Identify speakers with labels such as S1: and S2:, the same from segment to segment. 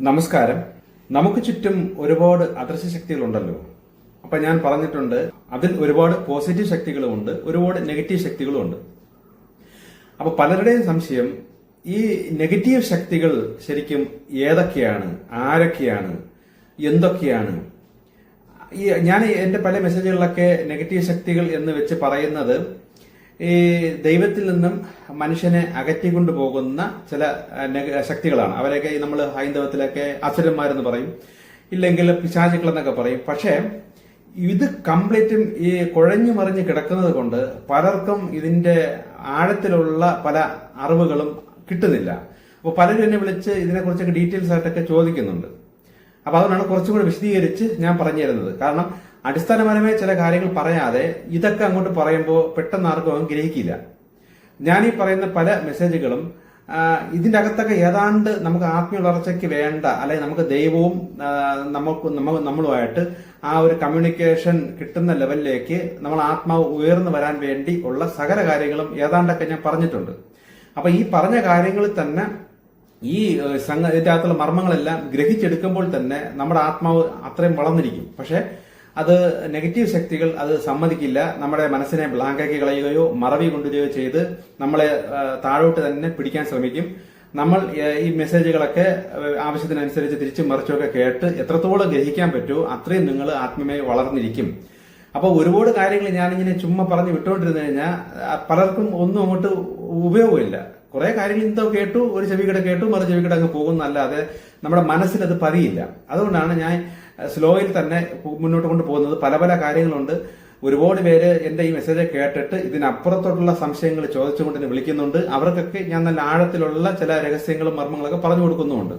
S1: നമസ്കാരം. നമുക്ക് ചുറ്റും ഒരുപാട് അദൃശ്യ ശക്തികളുണ്ടല്ലോ. അപ്പൊ ഞാൻ പറഞ്ഞിട്ടുണ്ട് അതിൽ ഒരുപാട് പോസിറ്റീവ് ശക്തികളും ഉണ്ട് ഒരുപാട് നെഗറ്റീവ് ശക്തികളും ഉണ്ട് അപ്പൊ പലരുടെയും സംശയം ഈ നെഗറ്റീവ് ശക്തികൾ ശരിക്കും ഏതൊക്കെയാണ് ആരൊക്കെയാണ് എന്തൊക്കെയാണ്? ഈ ഞാൻ എന്റെ പല മെസ്സേജുകളിലൊക്കെ നെഗറ്റീവ് ശക്തികൾ എന്ന് വെച്ച് പറയുന്നത് ഈ ദൈവത്തിൽ നിന്നും മനുഷ്യനെ അകറ്റിക്കൊണ്ടു പോകുന്ന ചില ശക്തികളാണ്. അവരൊക്കെ നമ്മൾ ഹൈന്ദവത്തിലൊക്കെ അസുരന്മാരെന്ന് പറയും. ഇല്ലെങ്കിൽ പിശാചുക്കൾ എന്നൊക്കെ പറയും. പക്ഷേ ഇത് കംപ്ലീറ്റും ഈ കുഴഞ്ഞു മറിഞ്ഞ് കിടക്കുന്നത് കൊണ്ട് പലർക്കും ഇതിന്റെ ആഴത്തിലുള്ള പല അറിവുകളും കിട്ടുന്നില്ല. അപ്പോൾ പലരും എന്നെ വിളിച്ച് ഇതിനെക്കുറിച്ചൊക്കെ ഡീറ്റെയിൽസ് ആയിട്ടൊക്കെ ചോദിക്കുന്നുണ്ട്. അപ്പോൾ അതുകൊണ്ടാണ് കുറച്ചും കൂടി വിശദീകരിച്ച് ഞാൻ പറഞ്ഞു തരുന്നത് കാരണം അടിസ്ഥാനപരമായ ചില കാര്യങ്ങൾ പറയാതെ ഇതൊക്കെ അങ്ങോട്ട് പറയുമ്പോൾ പെട്ടെന്ന് ആർക്കും അങ്ങ് ഗ്രഹിക്കില്ല. ഞാൻ ഈ പറയുന്ന പല മെസ്സേജുകളും ഇതിന്റെ അകത്തൊക്കെ ഏതാണ്ട് നമുക്ക് ആത്മീയ വളർച്ചയ്ക്ക് വേണ്ട അല്ലെങ്കിൽ നമുക്ക് ദൈവവും നമുക്ക് നമ്മളുമായിട്ട് ആ ഒരു കമ്മ്യൂണിക്കേഷൻ കിട്ടുന്ന ലെവലിലേക്ക് നമ്മൾ ആത്മാവ് ഉയർന്നു വരാൻ വേണ്ടി ഉള്ള സകല കാര്യങ്ങളും ഏതാണ്ടൊക്കെ ഞാൻ പറഞ്ഞിട്ടുണ്ട്. അപ്പൊ ഈ പറഞ്ഞ കാര്യങ്ങളിൽ തന്നെ ഈ സംഘ ഇതിനകത്തുള്ള മർമ്മങ്ങളെല്ലാം ഗ്രഹിച്ചെടുക്കുമ്പോൾ തന്നെ നമ്മുടെ ആത്മാവ് അത്രയും വളർന്നിരിക്കും. പക്ഷെ അത് നെഗറ്റീവ് ശക്തികൾ അത് സമ്മതിക്കില്ല. നമ്മുടെ മനസ്സിനെ ബ്ലാങ്കാക്കി കളയുകയോ മറവി കൊണ്ടുവരികയോ ചെയ്ത് നമ്മളെ താഴോട്ട് തന്നെ പിടിക്കാൻ ശ്രമിക്കും. നമ്മൾ ഈ മെസ്സേജുകളൊക്കെ ആവശ്യത്തിനനുസരിച്ച് തിരിച്ചു മറിച്ചൊക്കെ കേട്ട് എത്രത്തോളം ഗ്രഹിക്കാൻ പറ്റുമോ അത്രയും നിങ്ങൾ ആത്മീയമായി വളർന്നിരിക്കും. അപ്പോൾ ഒരുപാട് കാര്യങ്ങൾ ഞാനിങ്ങനെ ചുമ്മാ പറഞ്ഞ് വിട്ടുകൊണ്ടിരുന്നു കഴിഞ്ഞാൽ പലർക്കും ഒന്നും അങ്ങോട്ട് ഉപയോഗമില്ല. കുറെ കാര്യങ്ങൾ എന്തോ കേട്ടു ഒരു ചെവികട കേട്ടു മറു ചെവികട അങ്ങ് പോകുന്നല്ലാതെ നമ്മുടെ മനസ്സിൽ അത് പതിയില്ല. അതുകൊണ്ടാണ് ഞാൻ സ്ലോയിൽ തന്നെ മുന്നോട്ട് കൊണ്ടുപോകുന്നത്. പല പല കാര്യങ്ങളുണ്ട്. ഒരുപാട് പേര് എന്റെ ഈ മെസ്സേജ് കേട്ടിട്ട് ഇതിനപ്പുറത്തോട്ടുള്ള സംശയങ്ങൾ ചോദിച്ചുകൊണ്ട് എന്നെ വിളിക്കുന്നുണ്ട്. അവർക്കൊക്കെ ഞാൻ നല്ല ആഴത്തിലുള്ള ചില രഹസ്യങ്ങളും മർമ്മങ്ങളൊക്കെ പറഞ്ഞു കൊടുക്കുന്നുമുണ്ട്.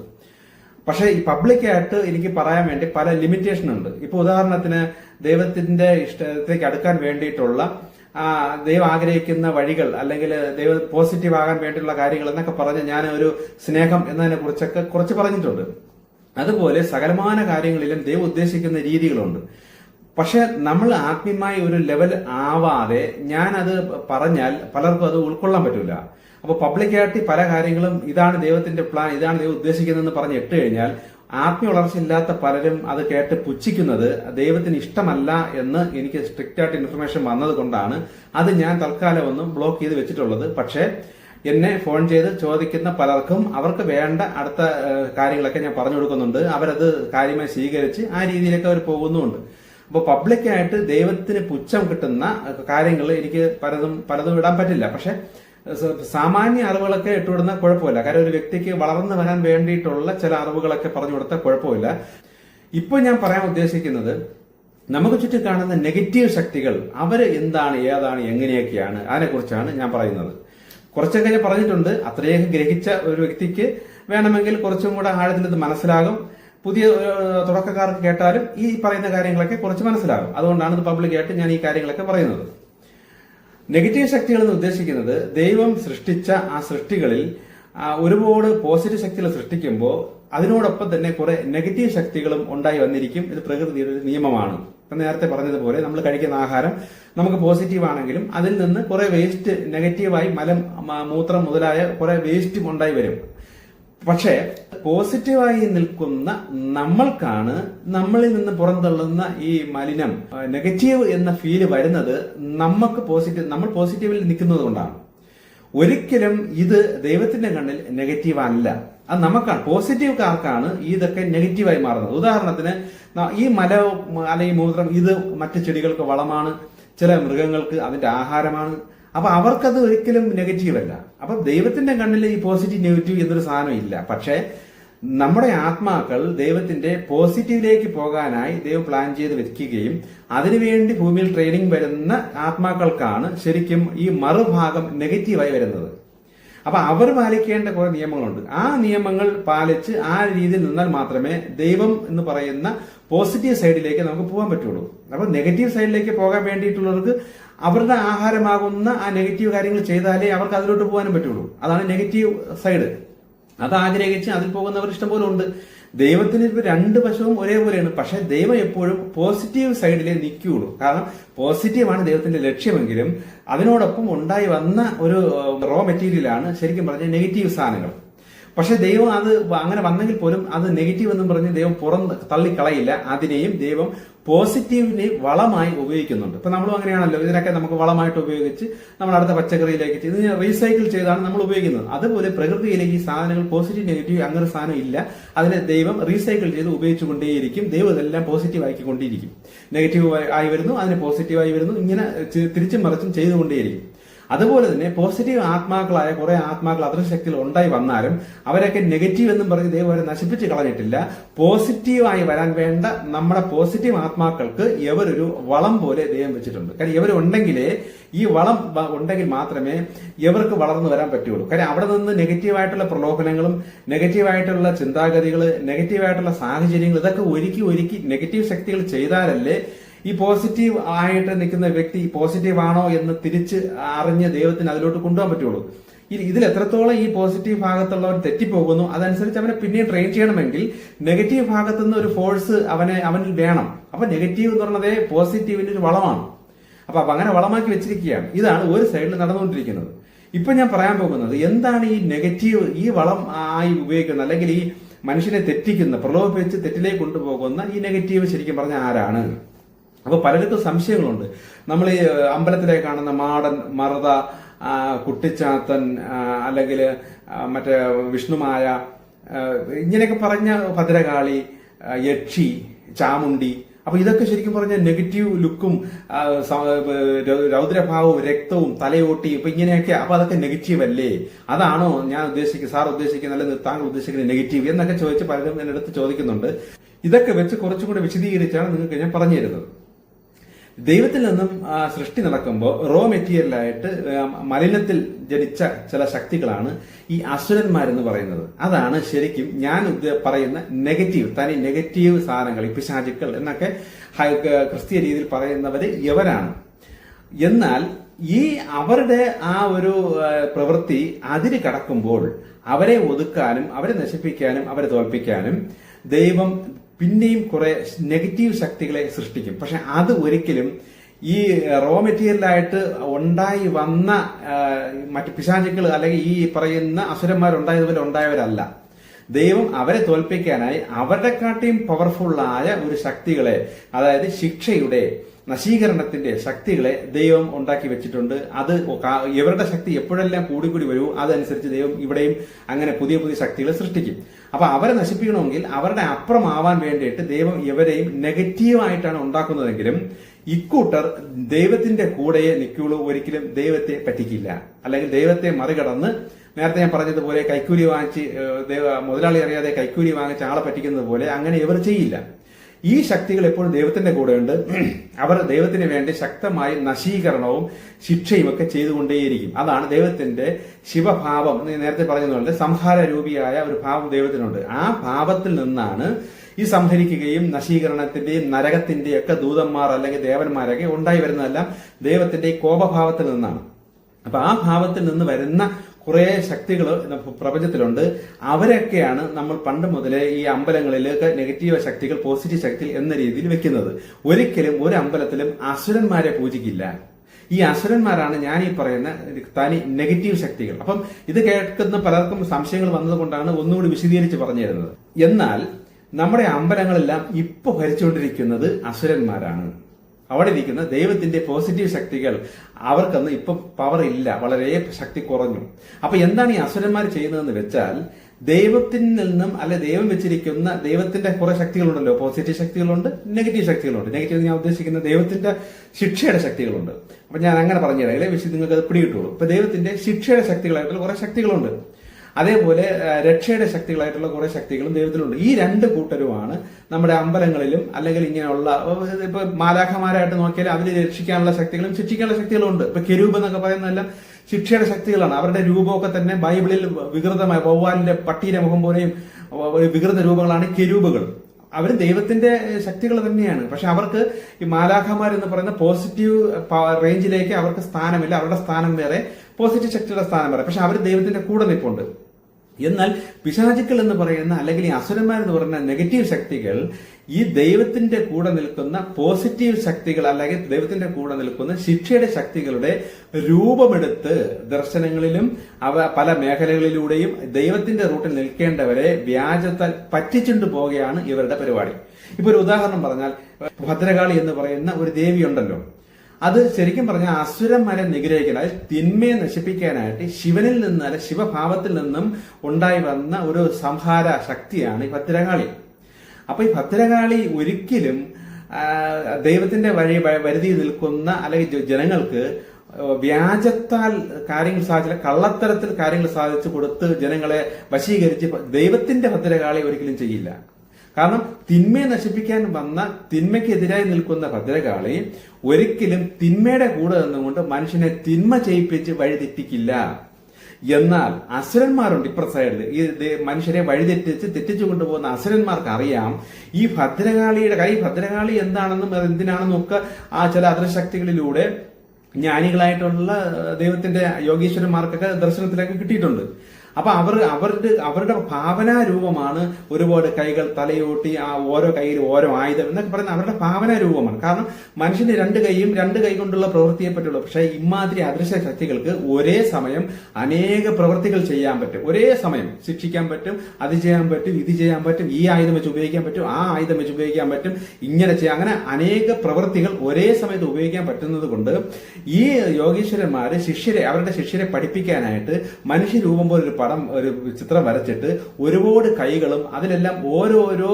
S1: പക്ഷേ ഈ പബ്ലിക്കായിട്ട് എനിക്ക് പറയാൻ വേണ്ടി പല ലിമിറ്റേഷൻ ഉണ്ട്. ഇപ്പൊ ഉദാഹരണത്തിന് ദൈവത്തിന്റെ ഇഷ്ടത്തേക്ക് അടുക്കാൻ വേണ്ടിയിട്ടുള്ള ദൈവം ആഗ്രഹിക്കുന്ന വഴികൾ അല്ലെങ്കിൽ ദൈവ പോസിറ്റീവ് ആകാൻ വേണ്ടിയിട്ടുള്ള കാര്യങ്ങൾ എന്നൊക്കെ പറഞ്ഞ് ഞാൻ ഒരു സ്നേഹം എന്നതിനെ കുറിച്ചൊക്കെ കുറച്ച് പറഞ്ഞിട്ടുണ്ട്. അതുപോലെ സകലമാന കാര്യങ്ങളിലും ദൈവം ഉദ്ദേശിക്കുന്ന രീതികളുണ്ട്. പക്ഷെ നമ്മൾ ആത്മീയമായി ഒരു ലെവൽ ആവാതെ ഞാൻ അത് പറഞ്ഞാൽ പലർക്കും അത് ഉൾക്കൊള്ളാൻ പറ്റില്ല അപ്പോൾ പബ്ലിക്കായിട്ട് പല കാര്യങ്ങളും ഇതാണ് ദൈവത്തിന്റെ പ്ലാൻ ഇതാണ് ദൈവം ഉദ്ദേശിക്കുന്നതെന്ന് പറഞ്ഞ് ഇട്ട് കഴിഞ്ഞാൽ ആത്മീയ വളർച്ചയില്ലാത്ത പലരും അത് കേട്ട് പുച്ഛിക്കുന്നത് ദൈവത്തിന് ഇഷ്ടമല്ല എന്ന് എനിക്ക് സ്ട്രിക്റ്റ് ആയിട്ട് ഇൻഫർമേഷൻ വന്നത് കൊണ്ടാണ്. അത് ഞാൻ തൽക്കാലം ഒന്നും ബ്ലോക്ക് ചെയ്ത് വെച്ചിട്ടുള്ളത്. പക്ഷേ എന്നെ ഫോൺ ചെയ്ത് ചോദിക്കുന്ന പലർക്കും അവർക്ക് വേണ്ട അടുത്ത കാര്യങ്ങളൊക്കെ ഞാൻ പറഞ്ഞു കൊടുക്കുന്നുണ്ട്. അവരത് കാര്യമായി സ്വീകരിച്ച് ആ രീതിയിലൊക്കെ അവർ പോകുന്നുമുണ്ട്. അപ്പോൾ പബ്ലിക്കായിട്ട് ദൈവത്തിന് പുച്ഛം കിട്ടുന്ന കാര്യങ്ങൾ എനിക്ക് പലതും പലതും ഇടാൻ പറ്റില്ല. പക്ഷെ സാമാന്യ അറിവുകളൊക്കെ ഇട്ടുവിടുന്ന കുഴപ്പമില്ല. കാര്യം ഒരു വ്യക്തിക്ക് വളർന്നു വരാൻ വേണ്ടിയിട്ടുള്ള ചില അറിവുകളൊക്കെ പറഞ്ഞു കൊടുത്താൽ കുഴപ്പമില്ല. ഇപ്പൊ ഞാൻ പറയാൻ ഉദ്ദേശിക്കുന്നത് നമുക്ക് ചുറ്റും കാണുന്ന നെഗറ്റീവ് ശക്തികൾ അവർ എന്താണ് ഏതാണ് എങ്ങനെയൊക്കെയാണ് അതിനെക്കുറിച്ചാണ് ഞാൻ പറയുന്നത്. കുറച്ചൊക്കെ ഞാൻ പറഞ്ഞിട്ടുണ്ട്. അത്രയൊക്കെ ഗ്രഹിച്ച ഒരു വ്യക്തിക്ക് വേണമെങ്കിൽ കുറച്ചും കൂടെ ആഴത്തിൽ ഇത് മനസ്സിലാകും. പുതിയ തുടക്കക്കാർക്ക് കേട്ടാലും ഈ പറയുന്ന കാര്യങ്ങളൊക്കെ കുറച്ച് മനസ്സിലാകും. അതുകൊണ്ടാണ് ഇത് പബ്ലിക്കായിട്ട് ഞാൻ ഈ കാര്യങ്ങളൊക്കെ പറയുന്നത്. നെഗറ്റീവ് ശക്തികൾ എന്ന് ഉദ്ദേശിക്കുന്നത് ദൈവം സൃഷ്ടിച്ച ആ സൃഷ്ടികളിൽ ഒരുപാട് പോസിറ്റീവ് ശക്തികൾ സൃഷ്ടിക്കുമ്പോൾ അതിനോടൊപ്പം തന്നെ കുറെ നെഗറ്റീവ് ശക്തികളും ഉണ്ടായി വന്നിരിക്കും. ഇത് പ്രകൃതിയുടെ ഒരു നിയമമാണ്. നേരത്തെ പറഞ്ഞതുപോലെ നമ്മൾ കഴിക്കുന്ന ആഹാരം നമുക്ക് പോസിറ്റീവ് ആണെങ്കിലും അതിൽ നിന്ന് കുറെ വേസ്റ്റ് നെഗറ്റീവായി മലം മൂത്രം മുതലായ കുറെ വേസ്റ്റും ഉണ്ടായി വരും. പക്ഷേ പോസിറ്റീവായി നിൽക്കുന്ന നമ്മൾക്കാണ് നമ്മളിൽ നിന്ന് പുറന്തള്ളുന്ന ഈ മലിനം നെഗറ്റീവ് എന്ന ഫീൽ വരുന്നത് നമുക്ക് പോസിറ്റീവ് നമ്മൾ പോസിറ്റീവിൽ നിൽക്കുന്നത് കൊണ്ടാണ്. ഒരിക്കലും ഇത് ദൈവത്തിന്റെ കണ്ണിൽ നെഗറ്റീവ് അല്ല അത് നമുക്കാണ്. പോസിറ്റീവ് കാർക്കാണ് ഇതൊക്കെ നെഗറ്റീവായി മാറുന്നത്. ഉദാഹരണത്തിന് ഈ മല അല്ലെങ്കിൽ മൂത്രം ഇത് മറ്റു ചെടികൾക്ക് വളമാണ് ചില മൃഗങ്ങൾക്ക് അതിന്റെ ആഹാരമാണ്. അപ്പൊ അവർക്കത് ഒരിക്കലും നെഗറ്റീവല്ല. അപ്പൊ ദൈവത്തിന്റെ കണ്ണിൽ ഈ പോസിറ്റീവ് നെഗറ്റീവ് എന്നൊരു സാധനം ഇല്ല. പക്ഷേ നമ്മുടെ ആത്മാക്കൾ ദൈവത്തിന്റെ പോസിറ്റീവിലേക്ക് പോകാനായി ദൈവം പ്ലാൻ ചെയ്ത് വെക്കുകയും അതിനുവേണ്ടി ഭൂമിയിൽ ട്രെയിനിങ് വരുന്ന ആത്മാക്കൾക്കാണ് ശരിക്കും ഈ മറുഭാഗം നെഗറ്റീവായി വരുന്നത്. അപ്പൊ അവർ പാലിക്കേണ്ട കുറെ നിയമങ്ങളുണ്ട്. ആ നിയമങ്ങൾ പാലിച്ച് ആ രീതിയിൽ നിന്നാൽ മാത്രമേ ദൈവം എന്ന് പറയുന്ന പോസിറ്റീവ് സൈഡിലേക്ക് നമുക്ക് പോകാൻ പറ്റുള്ളൂ. അപ്പൊ നെഗറ്റീവ് സൈഡിലേക്ക് പോകാൻ വേണ്ടിയിട്ടുള്ളവർക്ക് അവരുടെ ആഹാരമാകുന്ന ആ നെഗറ്റീവ് കാര്യങ്ങൾ ചെയ്താലേ അവർക്ക് അതിലോട്ട് പോകാനും പറ്റുള്ളൂ. അതാണ് നെഗറ്റീവ് സൈഡ്. അത് ആഗ്രഹിച്ച് അതിൽ പോകുന്നവർ ഇഷ്ടംപോലെ ഉണ്ട്. ദൈവത്തിന് ഇപ്പൊ രണ്ട് വശവും ഒരേപോലെയാണ്. പക്ഷെ ദൈവം എപ്പോഴും പോസിറ്റീവ് സൈഡിലേ നിൽക്കുകയുള്ളൂ. കാരണം പോസിറ്റീവാണ് ദൈവത്തിന്റെ ലക്ഷ്യമെങ്കിലും അതിനോടൊപ്പം ഉണ്ടായി വന്ന ഒരു റോ മെറ്റീരിയലാണ് ശരിക്കും പറഞ്ഞ നെഗറ്റീവ് സാധനങ്ങൾ. പക്ഷെ ദൈവം അത് അങ്ങനെ വന്നെങ്കിൽ പോലും അത് നെഗറ്റീവ് എന്നും പറഞ്ഞ് ദൈവം പുറം തള്ളിക്കളയില്ല. അതിനെയും ദൈവം പോസിറ്റീവിനെ വളമായി ഉപയോഗിക്കുന്നുണ്ട്. ഇപ്പൊ നമ്മളും അങ്ങനെയാണല്ലോ. ഇതിനൊക്കെ നമുക്ക് വളമായിട്ട് ഉപയോഗിച്ച് നമ്മൾ അടുത്ത പച്ചക്കറിയിലേക്ക് ഇത് റീസൈക്കിൾ ചെയ്താണ് നമ്മൾ ഉപയോഗിക്കുന്നത്. അതുപോലെ പ്രകൃതിയിലെ ഈ സാധനങ്ങൾ പോസിറ്റീവ് നെഗറ്റീവ് അങ്ങനെ സാധനം ഇല്ല. അതിനെ ദൈവം റീസൈക്കിൾ ചെയ്ത് ഉപയോഗിച്ചുകൊണ്ടേയിരിക്കും. ദൈവം ഇതെല്ലാം പോസിറ്റീവ് ആക്കിക്കൊണ്ടിരിക്കും നെഗറ്റീവ് ആയി വരുന്നു അതിന് പോസിറ്റീവായി വരുന്നു. ഇങ്ങനെ തിരിച്ചും മറിച്ചും ചെയ്തുകൊണ്ടേയിരിക്കും. അതുപോലെ തന്നെ പോസിറ്റീവ് ആത്മാക്കളായ കുറെ ആത്മാക്കൾ അദൃശക്തികൾ ഉണ്ടായി വന്നാലും അവരൊക്കെ നെഗറ്റീവ് എന്നും പറഞ്ഞ് ദൈവം അവരെ നശിപ്പിച്ച് കളഞ്ഞിട്ടില്ല. പോസിറ്റീവായി വരാൻ വേണ്ട നമ്മുടെ പോസിറ്റീവ് ആത്മാക്കൾക്ക് ഇവരൊരു വളം പോലെ ദൈവം വെച്ചിട്ടുണ്ട്. കാര്യം ഇവരുണ്ടെങ്കിലേ ഈ വളം ഉണ്ടെങ്കിൽ മാത്രമേ ഇവർക്ക് വളർന്നു വരാൻ പറ്റുള്ളൂ കാര്യം അവിടെ നിന്ന് നെഗറ്റീവായിട്ടുള്ള പ്രലോഭനങ്ങളും നെഗറ്റീവായിട്ടുള്ള ചിന്താഗതികൾ നെഗറ്റീവായിട്ടുള്ള സാഹചര്യങ്ങൾ ഇതൊക്കെ ഒരുക്കി ഒരുക്കി നെഗറ്റീവ് ശക്തികൾ ചെയ്താലല്ലേ ഈ പോസിറ്റീവ് ആയിട്ട് നിൽക്കുന്ന വ്യക്തി പോസിറ്റീവ് ആണോ എന്ന് തിരിച്ച് അറിഞ്ഞ് ദൈവത്തിന് അതിലോട്ട് കൊണ്ടുപോകാൻ പറ്റുള്ളൂ. ഇതിൽ എത്രത്തോളം ഈ പോസിറ്റീവ് ഭാഗത്തുള്ളവർ തെറ്റിപ്പോകുന്നു അതനുസരിച്ച് അവനെ പിന്നെയും ട്രെയിൻ ചെയ്യണമെങ്കിൽ നെഗറ്റീവ് ഭാഗത്തു നിന്ന് ഒരു ഫോഴ്സ് അവനെ അവനിൽ വേണം. അപ്പൊ നെഗറ്റീവ് എന്ന് പറഞ്ഞതേ പോസിറ്റീവിന്റെ ഒരു വളമാണ്. അപ്പൊ അങ്ങനെ വളമാക്കി വെച്ചിരിക്കുകയാണ്. ഇതാണ് ഒരു സൈഡിൽ നടന്നുകൊണ്ടിരിക്കുന്നത്. ഇപ്പൊ ഞാൻ പറയാൻ പോകുന്നത് എന്താണ് ഈ നെഗറ്റീവ് ഈ വളം ആയി ഉപയോഗിക്കുന്നത് അല്ലെങ്കിൽ ഈ മനുഷ്യനെ തെറ്റിക്കുന്ന പ്രലോഭിപ്പിച്ച് തെറ്റിലേക്ക് കൊണ്ടുപോകുന്ന ഈ നെഗറ്റീവ് ശരിക്കും പറഞ്ഞ ആരാണ്? അപ്പൊ പലർക്കും സംശയങ്ങളുണ്ട്. നമ്മൾ ഈ അമ്പലത്തിലെ കാണുന്ന മാടൻ മറുത കുട്ടിച്ചാത്തൻ അല്ലെങ്കിൽ മറ്റേ വിഷ്ണുമായ ഇങ്ങനെയൊക്കെ പറഞ്ഞ ഭദ്രകാളി യക്ഷി ചാമുണ്ടി അപ്പൊ ഇതൊക്കെ ശരിക്കും പറഞ്ഞ നെഗറ്റീവ് ലുക്കും രൗദ്രഭാവവും രക്തവും തലയോട്ടി ഇപ്പൊ ഇങ്ങനെയൊക്കെ അപ്പൊ അതൊക്കെ നെഗറ്റീവ് അല്ലേ? അതാണോ ഞാൻ ഉദ്ദേശിക്കുന്നത് സാർ ഉദ്ദേശിക്കുന്ന അല്ലെങ്കിൽ താങ്കൾ ഉദ്ദേശിക്കുന്ന നെഗറ്റീവ് എന്നൊക്കെ ചോദിച്ച് പലരും എന്നെടുത്ത് ചോദിക്കുന്നുണ്ട്. ഇതൊക്കെ വെച്ച് കുറച്ചുകൂടി വിശദീകരിച്ചാണ് നിങ്ങൾക്ക് ഞാൻ പറഞ്ഞു തരുന്നത് ദൈവത്തിൽ നിന്നും സൃഷ്ടി നടക്കുമ്പോൾ റോ മെറ്റീരിയലായിട്ട് മലിനത്തിൽ ജനിച്ച ചില ശക്തികളാണ് ഈ അസുരന്മാരെന്ന് പറയുന്നത്. അതാണ് ശരിക്കും ഞാൻ പറയുന്ന നെഗറ്റീവ് തനി നെഗറ്റീവ് സാധനങ്ങൾ ഈ പിശാചുക്കൾ എന്നൊക്കെ ക്രിസ്തീയ രീതിയിൽ പറയുന്നവര് ഇവരാണ്. എന്നാൽ ഈ അവരുടെ ആ ഒരു പ്രവൃത്തി അതിര് കടക്കുമ്പോൾ അവരെ ഒതുക്കാനും അവരെ നശിപ്പിക്കാനും അവരെ തോൽപ്പിക്കാനും ദൈവം പിന്നെയും കുറെ നെഗറ്റീവ് ശക്തികളെ സൃഷ്ടിക്കും. പക്ഷെ അത് ഒരിക്കലും ഈ റോ മെറ്റീരിയലായിട്ട് ഉണ്ടായി വന്ന മറ്റ് പിശാചുക്കൾ അല്ലെങ്കിൽ ഈ പറയുന്ന അസുരന്മാരുണ്ടായതുപോലെ ഉണ്ടായവരല്ല. ദൈവം അവരെ തോൽപ്പിക്കാനായി അവരുടെ കാട്ടിയും പവർഫുള്ളായ ഒരു ശക്തികളെ അതായത് ശിക്ഷയുടെ നശീകരണത്തിന്റെ ശക്തികളെ ദൈവം ഉണ്ടാക്കി വെച്ചിട്ടുണ്ട്. അത് ഇവരുടെ ശക്തി എപ്പോഴെല്ലാം കൂടിക്കൂടി വരൂ അതനുസരിച്ച് ദൈവം ഇവിടെയും അങ്ങനെ പുതിയ പുതിയ ശക്തികളെ സൃഷ്ടിക്കും. അപ്പൊ അവരെ നശിപ്പിക്കണമെങ്കിൽ അവരുടെ അപ്പുറമാവാൻ വേണ്ടിയിട്ട് ദൈവം ഇവരെയും നെഗറ്റീവായിട്ടാണ് ഉണ്ടാക്കുന്നതെങ്കിലും ഇക്കൂട്ടർ ദൈവത്തിന്റെ കൂടെയേ നിൽക്കുള്ളൂ ഒരിക്കലും ദൈവത്തെ പറ്റിക്കില്ല. അല്ലെങ്കിൽ ദൈവത്തെ മറികടന്ന് നേരത്തെ ഞാൻ പറഞ്ഞതുപോലെ കൈക്കൂലി വാങ്ങിച്ച് മുതലാളി അറിയാതെ കൈക്കൂലി വാങ്ങിച്ച് ആളെ പറ്റിക്കുന്നത് പോലെ അങ്ങനെ ഇവർ ചെയ്യില്ല. ഈ ശക്തികൾ എപ്പോഴും ദൈവത്തിന്റെ കൂടെയുണ്ട്. അവർ ദൈവത്തിന് വേണ്ടി ശക്തമായി നശീകരണവും ശിക്ഷയും ഒക്കെ ചെയ്തുകൊണ്ടേയിരിക്കും. അതാണ് ദൈവത്തിന്റെ ശിവഭാവം. നേരത്തെ പറഞ്ഞതുപോലെ സംഹാര രൂപിയായ ഒരു ഭാവം ദൈവത്തിനുണ്ട്. ആ ഭാവത്തിൽ നിന്നാണ് ഈ സംഹരിക്കുകയും നശീകരണത്തിന്റെയും നരകത്തിന്റെയും ഒക്കെ ദൂതന്മാർ അല്ലെങ്കിൽ ദേവന്മാരൊക്കെ ഉണ്ടായി വരുന്നതെല്ലാം ദൈവത്തിന്റെ കോപഭാവത്തിൽ നിന്നാണ്. അപ്പൊ ആ ഭാവത്തിൽ നിന്ന് വരുന്ന കുറെ ശക്തികൾ പ്രപഞ്ചത്തിലുണ്ട്. അവരൊക്കെയാണ് നമ്മൾ പണ്ട് മുതലേ ഈ അമ്പലങ്ങളിലേക്ക് നെഗറ്റീവ് ശക്തികൾ പോസിറ്റീവ് ശക്തി എന്ന രീതിയിൽ വെക്കുന്നത്. ഒരിക്കലും ഒരു അമ്പലത്തിലും അസുരന്മാരെ പൂജിക്കില്ല. ഈ അസുരന്മാരാണ് ഞാൻ ഈ പറയുന്ന തനി നെഗറ്റീവ് ശക്തികൾ. അപ്പം ഇത് കേൾക്കുന്ന പലർക്കും സംശയങ്ങൾ വന്നതുകൊണ്ടാണ് ഒന്നുകൂടി വിശദീകരിച്ച് പറഞ്ഞു തരുന്നത്. എന്നാൽ നമ്മുടെ അമ്പലങ്ങളെല്ലാം ഇപ്പൊ ഭരിച്ചുകൊണ്ടിരിക്കുന്നത് അസുരന്മാരാണ്. അവിടെ ഇരിക്കുന്ന ദൈവത്തിന്റെ പോസിറ്റീവ് ശക്തികൾ അവർക്കൊന്നും ഇപ്പൊ പവർ ഇല്ല വളരെ ശക്തി കുറഞ്ഞു. അപ്പൊ എന്താണ് ഈ അസുരന്മാർ ചെയ്യുന്നതെന്ന് വെച്ചാൽ ദൈവത്തിൽ നിന്നും അല്ലെ ദൈവം വെച്ചിരിക്കുന്ന ദൈവത്തിന്റെ കുറെ ശക്തികളുണ്ടല്ലോ. പോസിറ്റീവ് ശക്തികളുണ്ട് നെഗറ്റീവ് ശക്തികളുണ്ട്. നെഗറ്റീവ് ഞാൻ ഉദ്ദേശിക്കുന്ന ദൈവത്തിന്റെ ശിക്ഷയുടെ ശക്തികളുണ്ട്. അപ്പൊ ഞാൻ അങ്ങനെ പറഞ്ഞുതരാം. വിശുദ്ധ നിങ്ങൾക്ക് അത് പിടികിട്ടുള്ളൂ. ഇപ്പൊ ദൈവത്തിന്റെ ശിക്ഷയുടെ ശക്തികളായിട്ടുള്ള കുറെ ശക്തികളുണ്ട്. അതേപോലെ രക്ഷയുടെ ശക്തികളായിട്ടുള്ള കുറെ ശക്തികളും ദൈവത്തിലുണ്ട്. ഈ രണ്ട് കൂട്ടരുമാണ് നമ്മുടെ അമ്പലങ്ങളിലും അല്ലെങ്കിൽ ഇങ്ങനെയുള്ള ഇപ്പൊ മാലാഖമാരായിട്ട് നോക്കിയാൽ അവരെ രക്ഷിക്കാനുള്ള ശക്തികളും ശിക്ഷിക്കാനുള്ള ശക്തികളും ഉണ്ട്. ഇപ്പൊ കെരൂപ് എന്നൊക്കെ പറയുന്നതെല്ലാം ശിക്ഷയുടെ ശക്തികളാണ്. അവരുടെ രൂപമൊക്കെ തന്നെ ബൈബിളിൽ വികൃതമായ വവ്വാലിന്റെ പട്ടീന മുഖം പോലെയും വികൃത രൂപങ്ങളാണ് കെരൂപുകൾ. അവർ ദൈവത്തിന്റെ ശക്തികൾ തന്നെയാണ്. പക്ഷെ അവർക്ക് ഈ മാലാഖമാർ എന്ന് പറയുന്ന പോസിറ്റീവ് റേഞ്ചിലേക്ക് അവർക്ക് സ്ഥാനമില്ല. അവരുടെ സ്ഥാനം വേറെ പോസിറ്റീവ് ശക്തിയുടെ സ്ഥാനം വേറെ. പക്ഷെ അവർ ദൈവത്തിന്റെ കൂടെ നിൽപ്പുണ്ട്. എന്നാൽ പിശാചുക്കൾ എന്ന് പറയുന്ന അല്ലെങ്കിൽ ഈ അസുരന്മാർ എന്ന് പറയുന്ന നെഗറ്റീവ് ശക്തികൾ ഈ ദൈവത്തിന്റെ കൂടെ നിൽക്കുന്ന പോസിറ്റീവ് ശക്തികൾ അല്ലെങ്കിൽ ദൈവത്തിന്റെ കൂടെ നിൽക്കുന്ന ശിക്ഷയുടെ ശക്തികളുടെ രൂപമെടുത്ത് ദർശനങ്ങളിലും അവ പല മേഖലകളിലൂടെയും ദൈവത്തിന്റെ റൂട്ടിൽ നിൽക്കേണ്ടവരെ വ്യാജത്താൽ പറ്റിച്ചുകൊണ്ട് പോവുകയാണ് ഇവരുടെ പരിപാടി. ഇപ്പൊ ഒരു ഉദാഹരണം പറഞ്ഞാൽ ഭദ്രകാളി എന്ന് പറയുന്ന ഒരു ദേവിയുണ്ടല്ലോ. അത് ശരിക്കും പറഞ്ഞാൽ അസുരന്മാരെ നിഗ്രഹിക്കാൻ അതായത് തിന്മയെ നശിപ്പിക്കാനായിട്ട് ശിവനിൽ നിന്ന് അല്ലെ ശിവഭാവത്തിൽ നിന്നും ഉണ്ടായി വന്ന ഒരു സംഹാര ശക്തിയാണ് ഈ ഭദ്രകാളി. അപ്പൊ ഈ ഭദ്രകാളി ഒരിക്കലും ദൈവത്തിന്റെ വഴി വരുതി നിൽക്കുന്ന അല്ലെങ്കിൽ ജനങ്ങൾക്ക് വ്യാജത്താൽ കാര്യങ്ങൾ സാധിച്ച കള്ളത്തരത്തിൽ കാര്യങ്ങൾ സാധിച്ചു കൊടുത്ത് ജനങ്ങളെ വശീകരിച്ച് ദൈവത്തിന്റെ ഭദ്രകാളി ഒരിക്കലും ചെയ്യില്ല. കാരണം തിന്മയെ നശിപ്പിക്കാൻ വന്ന തിന്മയ്ക്കെതിരായി നിൽക്കുന്ന ഭദ്രകാളി ഒരിക്കലും തിന്മയുടെ കൂടെ നിന്നുകൊണ്ട് മനുഷ്യനെ തിന്മ ചെയ്യിപ്പിച്ച് വഴിതെറ്റിക്കില്ല. എന്നാൽ അസുരന്മാരുണ്ട് ഇപ്പുറ സൈഡിൽ ഈ മനുഷ്യരെ വഴിതെറ്റിച്ച് തെറ്റിച്ചു കൊണ്ടുപോകുന്ന അസുരന്മാർക്ക് അറിയാം ഈ ഭദ്രകാളിയുടെ കൈ ഭദ്രകാളി എന്താണെന്നും എന്തിനാണെന്നും ഒക്കെ ആ ചില അദൃശക്തികളിലൂടെ ജ്ഞാനികളായിട്ടുള്ള ദൈവത്തിന്റെ യോഗീശ്വരന്മാർക്കൊക്കെ ദർശനത്തിലേക്ക് കിട്ടിയിട്ടുണ്ട്. അപ്പൊ അവർ അവരുടെ അവരുടെ ഭാവനാ രൂപമാണ് ഒരുപാട് കൈകൾ തലയോട്ടി ആ ഓരോ കൈയിൽ ഓരോ ആയുധം എന്നൊക്കെ പറയുന്നത് അവരുടെ ഭാവനാ രൂപമാണ്. കാരണം മനുഷ്യന് രണ്ട് കൈയും രണ്ട് കൈ കൊണ്ടുള്ള പ്രവൃത്തിയെ പറ്റുള്ളൂ പക്ഷേ ഇമാതിരി അദൃശ്യ ശക്തികൾക്ക് ഒരേ സമയം അനേക പ്രവൃത്തികൾ ചെയ്യാൻ പറ്റും. ഒരേ സമയം ശിക്ഷിക്കാൻ പറ്റും അത് ചെയ്യാൻ പറ്റും ഇത് ചെയ്യാൻ പറ്റും ഈ ആയുധം വെച്ച് ഉപയോഗിക്കാൻ പറ്റും ആ ആയുധം വെച്ച് ഉപയോഗിക്കാൻ പറ്റും ഇങ്ങനെ ചെയ്യാം. അങ്ങനെ അനേക പ്രവൃത്തികൾ ഒരേ സമയത്ത് ഉപയോഗിക്കാൻ പറ്റുന്നത് കൊണ്ട് ഈ യോഗീശ്വരന്മാര് ശിഷ്യരെ അവരുടെ ശിഷ്യരെ പഠിപ്പിക്കാനായിട്ട് മനുഷ്യരൂപം പോലെ ഒരു പടം ഒരു ചിത്രം വരച്ചിട്ട് ഒരുപാട് കൈകളും അതിലെല്ലാം ഓരോരോ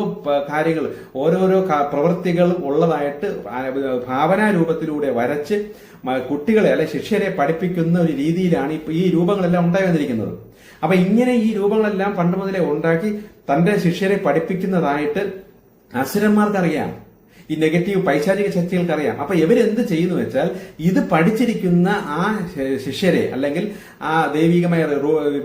S1: കാര്യങ്ങൾ ഓരോരോ പ്രവൃത്തികൾ ഉള്ളതായിട്ട് ഭാവനാ രൂപത്തിലൂടെ വരച്ച് കുട്ടികളെ അല്ലെ ശിഷ്യരെ പഠിപ്പിക്കുന്ന ഒരു രീതിയിലാണ് ഇപ്പൊ ഈ രൂപങ്ങളെല്ലാം ഉണ്ടായി വന്നിരിക്കുന്നത്. അപ്പൊ ഇങ്ങനെ ഈ രൂപങ്ങളെല്ലാം പണ്ട് മുതലേ ഉണ്ടാക്കി തന്റെ ശിഷ്യരെ പഠിപ്പിക്കുന്നതായിട്ട് അസുരന്മാർക്കറിയാം. ഈ നെഗറ്റീവ് പൈശാചിക ശക്തികൾക്ക് അറിയാം അപ്പൊ ഇവരെന്ത് ചെയ്യുന്നു വെച്ചാൽ ഇത് പഠിച്ചിരിക്കുന്ന ആ ശിഷ്യരെ അല്ലെങ്കിൽ ആ ദൈവികമായ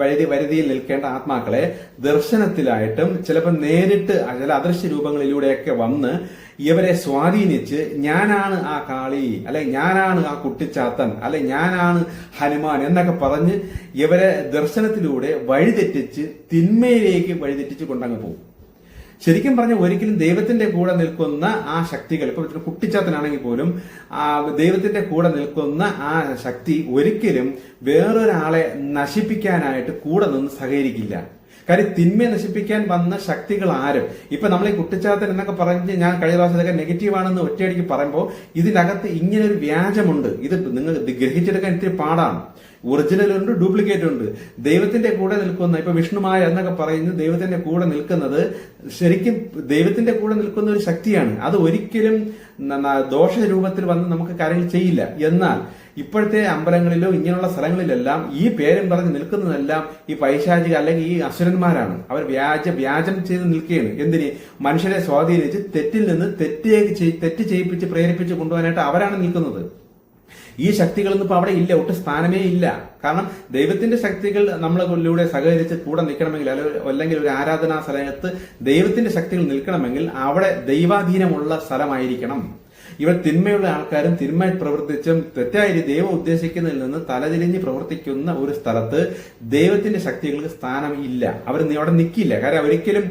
S1: വഴുതി വരുതിയിൽ നിൽക്കേണ്ട ആത്മാക്കളെ ദർശനത്തിലായിട്ടും ചിലപ്പോൾ നേരിട്ട് ചില അദൃശ്യ രൂപങ്ങളിലൂടെയൊക്കെ വന്ന് ഇവരെ സ്വാധീനിച്ച് ഞാനാണ് ആ കാളി അല്ലെ ഞാനാണ് ആ കുട്ടിച്ചാത്തൻ അല്ലെ ഞാനാണ് ഹനുമാൻ എന്നൊക്കെ പറഞ്ഞ് ഇവരെ ദർശനത്തിലൂടെ വഴിതെറ്റിച്ച് തിന്മയിലേക്ക് വഴിതെറ്റിച്ച് കൊണ്ടങ്ങ് പോകും. ശരിക്കും പറഞ്ഞ ഒരിക്കലും ദൈവത്തിന്റെ കൂടെ നിൽക്കുന്ന ആ ശക്തികൾ ഇപ്പൊ കുട്ടിച്ചാത്തനാണെങ്കിൽ പോലും ആ ദൈവത്തിന്റെ കൂടെ നിൽക്കുന്ന ആ ശക്തി ഒരിക്കലും വേറൊരാളെ നശിപ്പിക്കാനായിട്ട് കൂടെ നിന്ന് സഹകരിക്കില്ല. കാര്യം തിന്മയെ നശിപ്പിക്കാൻ വന്ന ശക്തികൾ ആരും ഇപ്പൊ നമ്മൾ ഈ കുട്ടിച്ചാത്തൻ എന്നൊക്കെ പറഞ്ഞ് ഞാൻ കഴിഞ്ഞ പ്രാവശ്യം ഇതൊക്കെ നെഗറ്റീവ് ആണെന്ന് ഒറ്റയടിക്ക് പറയുമ്പോൾ ഇതിനകത്ത് ഇങ്ങനെ ഒരു വ്യാജമുണ്ട്. ഇത് നിങ്ങൾ ഗ്രഹിച്ചെടുക്കാൻ ഇത്തിരി പാടാണ്. ഒറിജിനൽ ഉണ്ട് ഡ്യൂപ്ലിക്കേറ്റ് ഉണ്ട്. ദൈവത്തിന്റെ കൂടെ നിൽക്കുന്ന ഇപ്പൊ വിഷ്ണുമായ എന്നൊക്കെ പറയുന്നത് ദൈവത്തിന്റെ കൂടെ നിൽക്കുന്നത് ശരിക്കും ദൈവത്തിന്റെ കൂടെ നിൽക്കുന്ന ഒരു ശക്തിയാണ്. അത് ഒരിക്കലും ന- വന്ന് നമുക്ക് കാര്യങ്ങൾ ചെയ്യില്ല. എന്നാൽ ഇപ്പോഴത്തെ അമ്പലങ്ങളിലോ ഇങ്ങനെയുള്ള സ്ഥലങ്ങളിലെല്ലാം ഈ പേരും പറഞ്ഞ് നിൽക്കുന്നതെല്ലാം ഈ പൈശാചിക അല്ലെങ്കിൽ ഈ അസുരന്മാരാണ്. അവർ വ്യാജ വ്യാജം ചെയ്ത് നിൽക്കുകയാണ്. എന്തിന്? മനുഷ്യരെ സ്വാധീനിച്ച് തെറ്റിൽ നിന്ന് തെറ്റിലേക്ക് തെറ്റ് ചെയ്യിപ്പിച്ച് പ്രേരിപ്പിച്ച് കൊണ്ടുപോകാനായിട്ട് അവരാണ് നിൽക്കുന്നത്. ഈ ശക്തികളൊന്നും ഇപ്പൊ അവിടെ ഇല്ല ഒട്ടും സ്ഥാനമേ ഇല്ല. കാരണം ദൈവത്തിന്റെ ശക്തികൾ നമ്മളിലൂടെ സഹകരിച്ച് കൂടെ നിൽക്കണമെങ്കിൽ അല്ലെങ്കിൽ ഒരു ആരാധനാ സ്ഥലത്ത് ദൈവത്തിന്റെ ശക്തികൾ നിൽക്കണമെങ്കിൽ അവിടെ ദൈവാധീനമുള്ള സ്ഥലമായിരിക്കണം. ഇവർ തിന്മയുള്ള ആൾക്കാരും തിന്മ പ്രവർത്തിച്ചും തെറ്റായ ദൈവം ഉദ്ദേശിക്കുന്നതിൽ നിന്ന് തലതിരിഞ്ഞ് പ്രവർത്തിക്കുന്ന ഒരു സ്ഥലത്ത് ദൈവത്തിന്റെ ശക്തികൾക്ക് സ്ഥാനം ഇല്ല. അവർ അവിടെ നിൽക്കില്ല കാരണം ഒരിക്കലും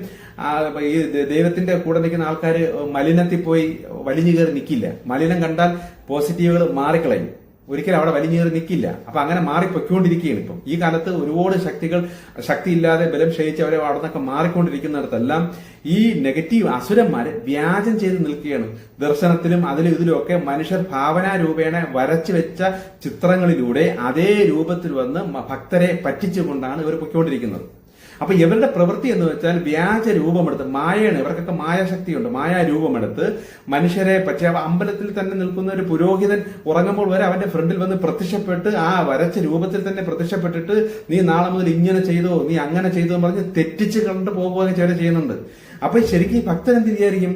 S1: ഈ ദൈവത്തിന്റെ കൂടെ നിൽക്കുന്ന ആൾക്കാർ മലിനത്തിൽ പോയി വലിഞ്ഞു കയറി നിൽക്കില്ല മലിനം കണ്ടാൽ പോസിറ്റീവുകൾ മാറിക്കളയും. ഒരിക്കലും അവിടെ വലിഞ്ഞു കയറി നിൽക്കില്ല. അപ്പൊ അങ്ങനെ മാറിപ്പൊയ്ക്കൊണ്ടിരിക്കുകയാണ് ഇപ്പം. ഈ കാലത്ത് ഒരുപാട് ശക്തികൾ ശക്തിയില്ലാതെ ബലം ക്ഷയിച്ച് അവരെ അവിടെ നിന്നൊക്കെ മാറിക്കൊണ്ടിരിക്കുന്നിടത്തെല്ലാം ഈ നെഗറ്റീവ് അസുരന്മാര് വ്യാജം ചെയ്ത് നിൽക്കുകയാണ്. ദർശനത്തിലും അതിലും ഇതിലുമൊക്കെ മനുഷ്യർ ഭാവനാ രൂപേണ വരച്ചു വെച്ച ചിത്രങ്ങളിലൂടെ അതേ രൂപത്തിൽ വന്ന് ഭക്തരെ പറ്റിച്ചുകൊണ്ടാണ് ഇവർ പൊയ്ക്കൊണ്ടിരിക്കുന്നത്. അപ്പൊ ഇവരുടെ പ്രവൃത്തി എന്ന് വെച്ചാൽ വ്യാജ രൂപമെടുത്ത് മായയാണ്. ഇവർക്കൊക്കെ മായാശക്തിയുണ്ട്. മായാ രൂപമെടുത്ത് മനുഷ്യരെ പക്ഷേ അമ്പലത്തിൽ തന്നെ നിൽക്കുന്ന ഒരു പുരോഹിതൻ ഉറങ്ങുമ്പോൾ വരെ അവന്റെ ഫ്രണ്ടിൽ വന്ന് പ്രത്യക്ഷപ്പെട്ട് ആ വരച്ച രൂപത്തിൽ തന്നെ പ്രത്യക്ഷപ്പെട്ടിട്ട് നീ നാളെ മുതൽ ഇങ്ങനെ ചെയ്തോ നീ അങ്ങനെ ചെയ്തോ എന്ന് പറഞ്ഞ് തെറ്റിച്ച് കണ്ടു പോകുകയും ചില ചെയ്യുന്നുണ്ട്. അപ്പൊ ശരിക്കും ഭക്തൻ എന്ത് വിചാരിക്കും?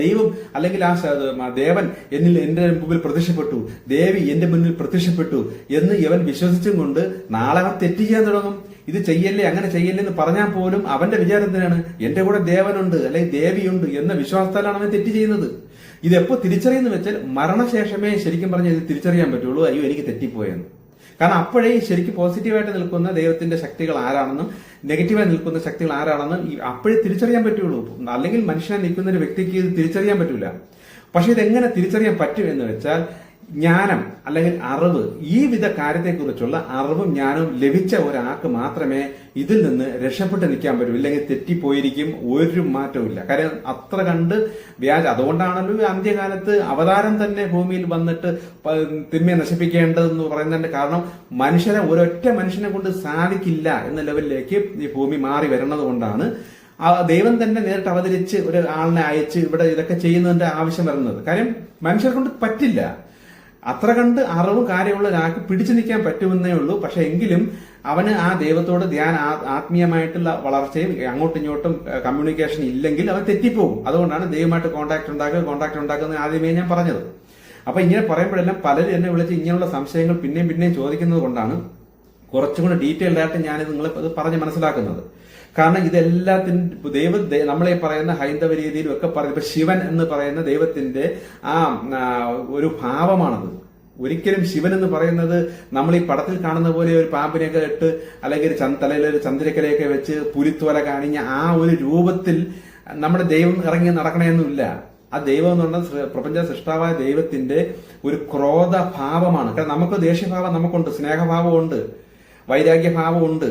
S1: ദൈവം അല്ലെങ്കിൽ ആ ദേവൻ എന്നിൽ എന്റെ മുമ്പിൽ പ്രത്യക്ഷപ്പെട്ടു. ദേവി എന്റെ മുന്നിൽ പ്രത്യക്ഷപ്പെട്ടു എന്ന് ഇവൻ വിശ്വസിച്ചും കൊണ്ട് നാളെ തെറ്റ് ചെയ്യാൻ തുടങ്ങും. ഇത് ചെയ്യല്ലേ അങ്ങനെ ചെയ്യല്ലേ എന്ന് പറഞ്ഞാൽ പോലും അവന്റെ വിചാരം എന്തിനാണ്? എന്റെ കൂടെ ദേവനുണ്ട് അല്ലെങ്കിൽ ദേവിയുണ്ട് എന്ന വിശ്വാസത്താലാണ് അവൻ തെറ്റ് ചെയ്യുന്നത്. ഇതെപ്പോ തിരിച്ചറിയുന്നു വെച്ചാൽ മരണശേഷമേ ശരിക്കും പറഞ്ഞാൽ ഇത് തിരിച്ചറിയാൻ പറ്റുള്ളൂ. അയ്യോ എനിക്ക് തെറ്റിപ്പോയെന്ന്. കാരണം അപ്പോഴേ ശരിക്കും പോസിറ്റീവായിട്ട് നിൽക്കുന്ന ദൈവത്തിന്റെ ശക്തികൾ ആരാണെന്നും നെഗറ്റീവായി നിൽക്കുന്ന ശക്തികൾ ആരാണെന്നും അപ്പോഴേ തിരിച്ചറിയാൻ പറ്റുള്ളൂ. അല്ലെങ്കിൽ മനുഷ്യനെ നിൽക്കുന്ന ഒരു വ്യക്തിക്ക് ഇത് തിരിച്ചറിയാൻ പറ്റില്ല പക്ഷെ ഇതെങ്ങനെ തിരിച്ചറിയാൻ പറ്റും എന്ന് വെച്ചാൽ ജ്ഞാനം അല്ലെങ്കിൽ അറിവ് ഈ വിധ കാര്യത്തെക്കുറിച്ചുള്ള അറിവും ജ്ഞാനവും ലഭിച്ച ഒരാൾക്ക് മാത്രമേ ഇതിൽ നിന്ന് രക്ഷപ്പെട്ട് നിൽക്കാൻ പറ്റൂ. ഇല്ലെങ്കിൽ തെറ്റിപ്പോയിരിക്കും ഒരു മാറ്റവും ഇല്ല. കാര്യം അത്ര കണ്ട് വ്യാജ. അതുകൊണ്ടാണല്ലോ അന്ത്യകാലത്ത് അവതാരം തന്നെ ഭൂമിയിൽ വന്നിട്ട് തിന്മയെ നശിപ്പിക്കേണ്ടതെന്ന് പറയുന്നതിന്റെ കാരണം മനുഷ്യനെ ഒരൊറ്റ മനുഷ്യനെ കൊണ്ട് സാധിക്കില്ല എന്ന ലെവലിലേക്ക് ഈ ഭൂമി മാറി വരുന്നത് കൊണ്ടാണ്. ദൈവം തന്നെ നേരിട്ട് അവതരിച്ച് ഒരു ആളിനെ അയച്ച് ഇവിടെ ഇതൊക്കെ ചെയ്യുന്നതിന്റെ ആവശ്യം വരുന്നത്. കാര്യം മനുഷ്യരെ കൊണ്ട് പറ്റില്ല. അത്ര കണ്ട് അറിവ് കാര്യമുള്ള ഒരാൾക്ക് പിടിച്ചു നിൽക്കാൻ പറ്റുമെന്നേ ഉള്ളൂ. പക്ഷെ എങ്കിലും അവന് ആ ദൈവത്തോട് ധ്യാന ആത്മീയമായിട്ടുള്ള വളർച്ചയും അങ്ങോട്ടും ഇങ്ങോട്ടും കമ്മ്യൂണിക്കേഷൻ ഇല്ലെങ്കിൽ അവൻ തെറ്റിപ്പോകും. അതുകൊണ്ടാണ് ദൈവമായിട്ട് കോൺടാക്ട് ഉണ്ടാക്കുക കോൺടാക്ട് ഉണ്ടാക്കുന്നത് ആദ്യമേ ഞാൻ പറഞ്ഞത്. അപ്പൊ ഇങ്ങനെ പറയുമ്പോഴെല്ലാം പലരും എന്നെ വിളിച്ച് ഇങ്ങനെയുള്ള സംശയങ്ങൾ പിന്നെയും പിന്നെയും ചോദിക്കുന്നത് കൊണ്ടാണ് കുറച്ചും കൂടെ ഡീറ്റെയിൽഡ് ആയിട്ട് ഞാൻ നിങ്ങളെ പറഞ്ഞ് മനസ്സിലാക്കുന്നത്. കാരണം ഇതെല്ലാത്തിന്റെ ദൈവ നമ്മളെ പറയുന്ന ഹൈന്ദവ രീതിയിലും ഒക്കെ പറയുന്നത് ഇപ്പൊ ശിവൻ എന്ന് പറയുന്ന ദൈവത്തിന്റെ ആ ഒരു ഭാവമാണത്. ഒരിക്കലും ശിവൻ എന്ന് പറയുന്നത് നമ്മൾ ഈ പടത്തിൽ കാണുന്ന പോലെ ഒരു പാമ്പിനെയൊക്കെ ഇട്ട് അല്ലെങ്കിൽ തലയിൽ ഒരു ചന്ദ്രക്കലയൊക്കെ വെച്ച് പുലിത്തോല കാണിഞ്ഞ ആ ഒരു രൂപത്തിൽ നമ്മുടെ ദൈവം ഇറങ്ങി നടക്കണമെന്നില്ല ആ ദൈവം എന്ന് പറഞ്ഞാൽ പ്രപഞ്ച സൃഷ്ടാവായ ദൈവത്തിന്റെ ഒരു ക്രോധ ഭാവമാണ് കാരണം നമുക്ക് ദേഷ്യഭാവം നമുക്കുണ്ട് സ്നേഹഭാവമുണ്ട് വൈരാഗ്യഭാവമുണ്ട്.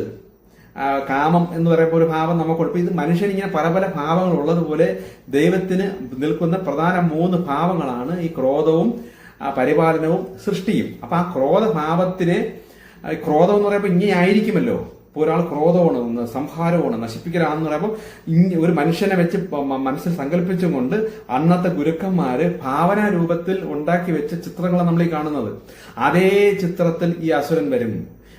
S1: കാമം എന്ന് പറയുമ്പോൾ ഒരു ഭാവം നമുക്കുണ്ട് ഇത് മനുഷ്യൻ ഇങ്ങനെ പല പല ഭാവങ്ങൾ ഉള്ളതുപോലെ ദൈവത്തിന് നിൽക്കുന്ന പ്രധാന മൂന്ന് ഭാവങ്ങളാണ് ഈ ക്രോധവും പരിപാലനവും സൃഷ്ടിയും. അപ്പൊ ആ ക്രോധഭാവത്തിനെ ക്രോധം എന്ന് പറയുമ്പോൾ ഇങ്ങനെ ആയിരിക്കുമല്ലോ. ഇപ്പൊ ഒരാൾ ക്രോധമാണ് സംഹാരമാണ് നശിപ്പിക്കലാണെന്ന് പറയുമ്പോൾ ഒരു മനുഷ്യനെ വെച്ച് മനസ്സിൽ സങ്കല്പിച്ചും കൊണ്ട് അന്നത്തെ ഗുരുക്കന്മാര് ഭാവനാ രൂപത്തിൽ ഉണ്ടാക്കി വെച്ച ചിത്രങ്ങളാണ് നമ്മൾ ഈ കാണുന്നത്. അതേ ചിത്രത്തിൽ ഈ അസുരൻ വരും.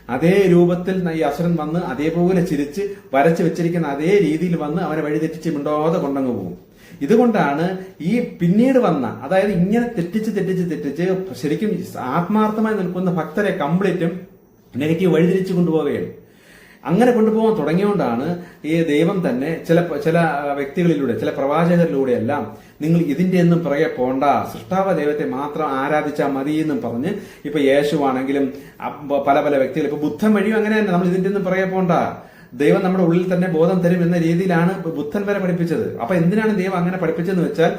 S1: അതേ രൂപത്തിൽ ഈ അസുരൻ വന്ന് അതേപോലെ ചിരിച്ച് വരച്ചു വെച്ചിരിക്കുന്ന അതേ രീതിയിൽ വന്ന് അവനെ വഴിതെറ്റിച്ച് മിണ്ടാതെ കൊണ്ടങ്ങ് പോകും. ഇതുകൊണ്ടാണ് ഈ പിന്നീട് വന്ന അതായത് ഇങ്ങനെ തെറ്റിച്ച് തെറ്റിച്ച് തെറ്റിച്ച് ശരിക്കും ആത്മാർത്ഥമായി നിൽക്കുന്ന ഭക്തരെ കംപ്ലീറ്റും നെഗറ്റീവ് വഴിതിരിച്ചു കൊണ്ടുപോവുകയാണ്. അങ്ങനെ കൊണ്ടുപോകാൻ തുടങ്ങിയോണ്ടാണ് ഈ ദൈവം തന്നെ ചില ചില വ്യക്തികളിലൂടെ ചില പ്രവാചകരിലൂടെയെല്ലാം നിങ്ങൾ ഇതിന്റെ ഒന്നും പിറകെ പോണ്ട സൃഷ്ടാവ ദൈവത്തെ മാത്രം ആരാധിച്ചാൽ മതി എന്നും പറഞ്ഞ് ഇപ്പൊ യേശുവാണെങ്കിലും പല പല വ്യക്തികൾ ഇപ്പൊ ബുദ്ധൻ വഴിയും അങ്ങനെ തന്നെ നമ്മൾ ഇതിന്റെ ഒന്നും പിറകെ പോണ്ട. ദൈവം നമ്മുടെ ഉള്ളിൽ തന്നെ ബോധം തരും എന്ന രീതിയിലാണ് ബുദ്ധൻ വരെ പഠിപ്പിച്ചത്. അപ്പൊ എന്തിനാണ് ദൈവം അങ്ങനെ പഠിപ്പിച്ചതെന്ന് വെച്ചാൽ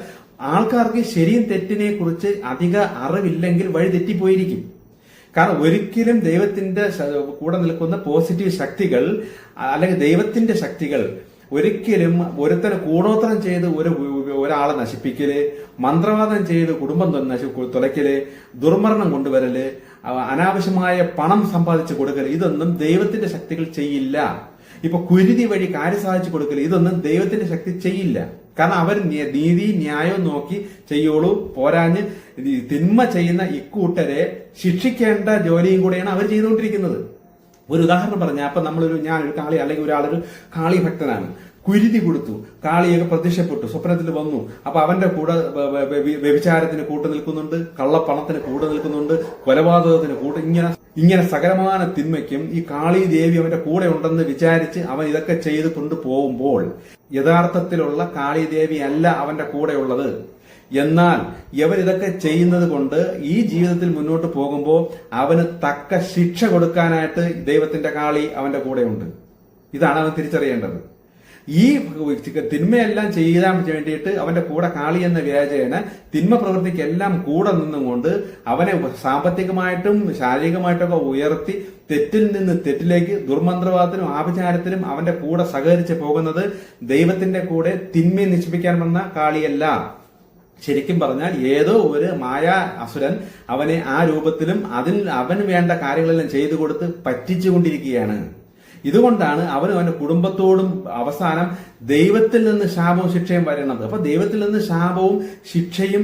S1: ആൾക്കാർക്ക് ശരിയും തെറ്റിനെ കുറിച്ച് അധിക അറിവില്ലെങ്കിൽ വഴി തെറ്റിപ്പോയിരിക്കും. കാരണം ഒരിക്കലും ദൈവത്തിന്റെ കൂടെ നിൽക്കുന്ന പോസിറ്റീവ് ശക്തികൾ അല്ലെങ്കിൽ ദൈവത്തിന്റെ ശക്തികൾ ഒരിക്കലും ഒരുത്തനെ കൂടോത്രം ചെയ്ത് ഒരു ഒരാളെ നശിപ്പിക്കൽ മന്ത്രവാദം ചെയ്ത് കുടുംബം നശി തുലയ്ക്കൽ ദുർമരണം കൊണ്ടുവരൽ അനാവശ്യമായ പണം സമ്പാദിച്ചു കൊടുക്കൽ ഇതൊന്നും ദൈവത്തിന്റെ ശക്തികൾ ചെയ്യില്ല. ഇപ്പൊ കുരുതി വഴി കാര്യം സാധിച്ചു കൊടുക്കൽ ഇതൊന്നും ദൈവത്തിന്റെ ശക്തി ചെയ്യില്ല. കാരണം അവർ നീതി ന്യായവും നോക്കി ചെയ്യുള്ളൂ പോരാഞ്ഞ് തിന്മ ചെയ്യുന്ന ഇക്കൂട്ടരെ ശിക്ഷിക്കേണ്ട ജോലിയും കൂടെയാണ് അവർ ചെയ്തുകൊണ്ടിരിക്കുന്നത്. ഒരു ഉദാഹരണം പറഞ്ഞ അപ്പൊ നമ്മളൊരു ഞാനൊരു കാളി അല്ലെങ്കിൽ ഒരാളൊരു കാളി ഭക്തനാണ്. കുരുതി കൊടുത്തു. കാളിയൊക്കെ പ്രത്യക്ഷപ്പെട്ടു. സ്വപ്നത്തിൽ വന്നു. അപ്പൊ അവന്റെ കൂടെ വ്യഭിചാരത്തിന് കൂട്ടു നിൽക്കുന്നുണ്ട്. കള്ളപ്പണത്തിന് കൂട്ടു നിൽക്കുന്നുണ്ട്. കൊലപാതകത്തിന് കൂട്ട് ഇങ്ങനെ ഇങ്ങനെ സകലമാന തിന്മയ്ക്കും ഈ കാളി ദേവി അവന്റെ കൂടെ ഉണ്ടെന്ന് വിചാരിച്ച് അവൻ ഇതൊക്കെ ചെയ്ത് കൊണ്ടുപോകുമ്പോൾ യഥാർത്ഥത്തിലുള്ള കാളി ദേവി അല്ല അവന്റെ കൂടെ ഉള്ളത്. എന്നാൽ ഇവരിതൊക്കെ ചെയ്യുന്നത് കൊണ്ട് ഈ ജീവിതത്തിൽ മുന്നോട്ട് പോകുമ്പോൾ അവന് തക്ക ശിക്ഷ കൊടുക്കാനായിട്ട് ദൈവത്തിന്റെ കാളി അവന്റെ കൂടെയുണ്ട് ഇതാണ് അവൻ തിരിച്ചറിയേണ്ടത്. ഈ തിന്മയെല്ലാം ചെയ്യാൻ വേണ്ടിയിട്ട് അവന്റെ കൂടെ കാളി എന്ന വ്യാജേന തിന്മ പ്രവൃത്തിക്കെല്ലാം കൂടെ നിന്നുകൊണ്ട് അവനെ സാമ്പത്തികമായിട്ടും ശാരീരികമായിട്ടൊക്കെ ഉയർത്തി തെറ്റിൽ നിന്ന് തെറ്റിലേക്ക് ദുർമന്ത്രവാദത്തിനും ആഭിചാരത്തിനും അവന്റെ കൂടെ സഹകരിച്ച് പോകുന്നത് ദൈവത്തിന്റെ കൂടെ തിന്മയെ നശിപ്പിക്കാൻ വന്ന കാളിയല്ല. ശരിക്കും പറഞ്ഞാൽ ഏതോ ഒരു മായ അസുരൻ അവനെ ആ രൂപത്തിലും അതിൽ അവന് വേണ്ട കാര്യങ്ങളെല്ലാം ചെയ്തു കൊടുത്ത് പറ്റിച്ചുകൊണ്ടിരിക്കുകയാണ് ഇതുകൊണ്ടാണ് അവനും അവന്റെ കുടുംബത്തോടും അവസാനം ദൈവത്തിൽ നിന്ന് ശാപവും ശിക്ഷയും വരണത് അപ്പൊ ദൈവത്തിൽ നിന്ന് ശാപവും ശിക്ഷയും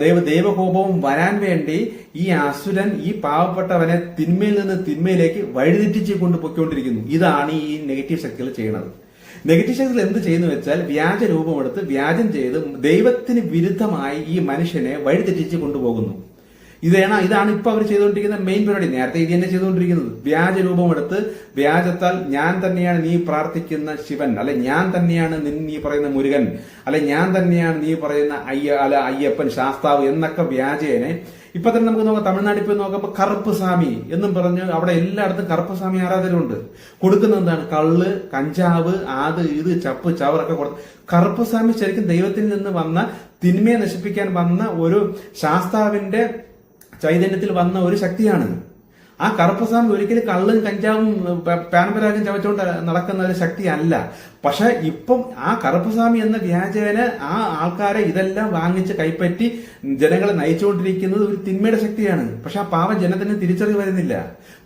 S1: ദൈവ ദൈവകോപവും വരാൻ വേണ്ടി ഈ അസുരൻ ഈ പാവപ്പെട്ടവനെ തിന്മയിൽ നിന്ന് തിന്മയിലേക്ക് വഴിതെറ്റിച്ച് കൊണ്ട് പൊയ്ക്കൊണ്ടിരിക്കുന്നു ഇതാണ് ഈ നെഗറ്റീവ് ശക്തികൾ ചെയ്യുന്നത്. നെഗറ്റീവ് ശക്തികൾ എന്ത് ചെയ്യുന്നു വെച്ചാൽ വ്യാജ രൂപമെടുത്ത് വ്യാജം ചെയ്ത് ദൈവത്തിന് വിരുദ്ധമായി ഈ മനുഷ്യനെ വഴിതെറ്റിച്ച് കൊണ്ടുപോകുന്നു. ഇതാണ് ഇതാണ് ഇപ്പൊ അവർ ചെയ്തുകൊണ്ടിരിക്കുന്ന മെയിൻ പരിപാടി. നേരത്തെ ഇത് തന്നെ ചെയ്തുകൊണ്ടിരിക്കുന്നത്. വ്യാജ രൂപമെടുത്ത് വ്യാജത്താൽ ഞാൻ തന്നെയാണ് നീ പ്രാർത്ഥിക്കുന്ന ശിവൻ അല്ലെ ഞാൻ തന്നെയാണ് നീ പറയുന്ന മുരുകൻ അല്ലെ ഞാൻ തന്നെയാണ് നീ പറയുന്ന അയ്യ അല്ല അയ്യപ്പൻ ശാസ്താവ് എന്നൊക്കെ വ്യാജേനെ ഇപ്പൊ തന്നെ നമുക്ക് നോക്കാം തമിഴ്നാട്ടിൽ പോയി നോക്കുമ്പോൾ കറുപ്പ് സ്വാമി എന്നും പറഞ്ഞ് അവിടെ എല്ലായിടത്തും കറുപ്പ് സ്വാമി ആരാധനയുണ്ട് കൊടുക്കുന്ന എന്താണ്? കള്ള് കഞ്ചാവ് ആത് ഇത് ചപ്പ് ചവറൊക്കെ കൊടുത്ത് കറുപ്പ് സ്വാമി ശരിക്കും ദൈവത്തിൽ നിന്ന് വന്ന തിന്മയെ നശിപ്പിക്കാൻ വന്ന ഒരു ശാസ്താവിന്റെ ചൈതന്യത്തിൽ വന്ന ഒരു ശക്തിയാണ്. ആ കറുപ്പസ്വാമി ഒരിക്കലും കള്ളും കഞ്ചാവും പാനപരാഗം ചവച്ചുകൊണ്ട് നടക്കുന്ന ഒരു ശക്തി അല്ല പക്ഷെ ഇപ്പം ആ കറുപ്പസ്വാമി എന്ന വ്യാജേന ആ ആൾക്കാരെ ഇതെല്ലാം വാങ്ങിച്ച് കൈപ്പറ്റി ജനങ്ങളെ നയിച്ചുകൊണ്ടിരിക്കുന്നത് ഒരു തിന്മയുടെ ശക്തിയാണ്. പക്ഷെ ആ പാവം ജനത്തിന് തിരിച്ചറിവ് വരുന്നില്ല.